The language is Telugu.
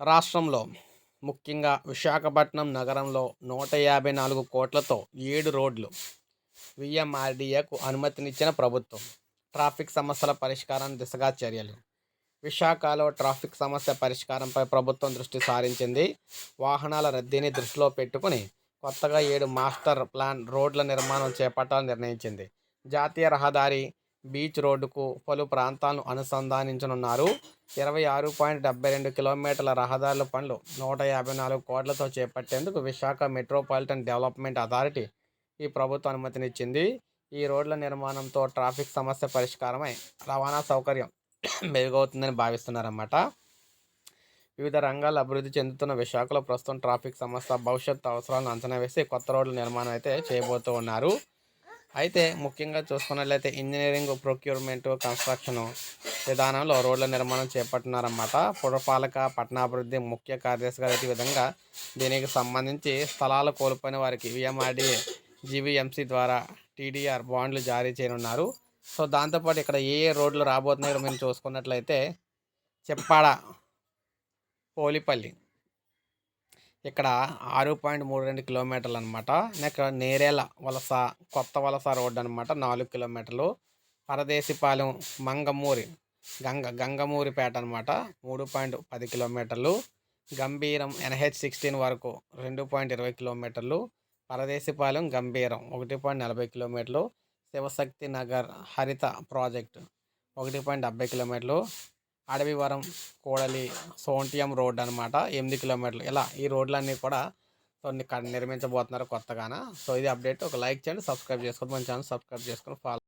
రాష్ట్రంలో ముఖ్యంగా విశాఖపట్నం నగరంలో నూట యాభై నాలుగు కోట్లతో ఏడు రోడ్లు విఎంఆర్డీఏకు అనుమతినిచ్చిన ప్రభుత్వం. ట్రాఫిక్ సమస్యల పరిష్కారం దిశగా చర్యలు. విశాఖలో ట్రాఫిక్ సమస్య పరిష్కారంపై ప్రభుత్వం దృష్టి సారించింది. వాహనాల రద్దీని దృష్టిలో పెట్టుకుని కొత్తగా ఏడు మాస్టర్ ప్లాన్ రోడ్ల నిర్మాణం చేపట్టాలని నిర్ణయించింది. జాతీయ రహదారి బీచ్ రోడ్డుకు పలు ప్రాంతాలను అనుసంధానించనున్నారు. ఇరవై ఆరు పాయింట్ డెబ్బై రెండు కిలోమీటర్ల రహదారుల పనులు నూట యాభై నాలుగు కోట్లతో చేపట్టేందుకు విశాఖ మెట్రోపాలిటన్ డెవలప్మెంట్ అథారిటీ ఈ ప్రభుత్వం అనుమతినిచ్చింది. ఈ రోడ్ల నిర్మాణంతో ట్రాఫిక్ సమస్య పరిష్కారమై రవాణా సౌకర్యం మెరుగవుతుందని భావిస్తున్నారన్నమాట. వివిధ రంగాలు అభివృద్ధి చెందుతున్న విశాఖలో ప్రస్తుతం ట్రాఫిక్ సమస్య భవిష్యత్తు అవసరాలను అంచనా వేసి కొత్త రోడ్ల నిర్మాణం అయితే చేయబోతూ ఉన్నారు. అయితే ముఖ్యంగా చూసుకున్నట్లయితే ఇంజనీరింగ్ ప్రొక్యూర్మెంట్ కన్స్ట్రక్షన్ విధానంలో రోడ్ల నిర్మాణం చేపట్టినారన్నమాట. పురపాలక పట్టణాభివృద్ధి ముఖ్య కార్యదర్శి గారు ఈ విధంగా దీనికి సంబంధించి స్థలాలు కోల్పోయిన వారికి విఎంఆర్డీఏ జీవీఎంసీ ద్వారా టీడీఆర్ బాండ్లు జారీ చేయనున్నారు. సో దాంతోపాటు ఇక్కడ ఏ ఏ రోడ్లు రాబోతున్నాయో మేము చూసుకున్నట్లయితే చెప్పాడ పోలిపల్లి ఇక్కడ ఆరు పాయింట్ మూడు రెండు కిలోమీటర్లు అనమాట నెక్స్ట్ నేరేల వలస కొత్త వలస రోడ్డు అనమాట నాలుగు కిలోమీటర్లు. పరదేశిపాలెం మంగమూరి గంగ గంగమూరిపేట అనమాట మూడు పాయింట్ పది కిలోమీటర్లు. గంభీరం ఎన్హెచ్ సిక్స్టీన్ వరకు రెండు పాయింట్ ఇరవై కిలోమీటర్లు. పరదేశిపాలెం గంభీరం ఒకటి పాయింట్ నలభై కిలోమీటర్లు. శివశక్తి నగర్ హరిత ప్రాజెక్టు ఒకటి పాయింట్ డెబ్బై కిలోమీటర్లు. అడవివరం కోడలి సోంటియం రోడ్ అనమాట ఎనిమిది కిలోమీటర్లు. ఇలా ఈ రోడ్లన్నీ కూడా కొన్ని నిర్మించబోతున్నారు కొత్తగాన? సో ఇది అప్డేట్. ఒక లైక్ చేయండి సబ్స్క్రైబ్ చేసుకోండి. మన ఛానల్ సబ్స్క్రైబ్ చేసుకొని ఫాలో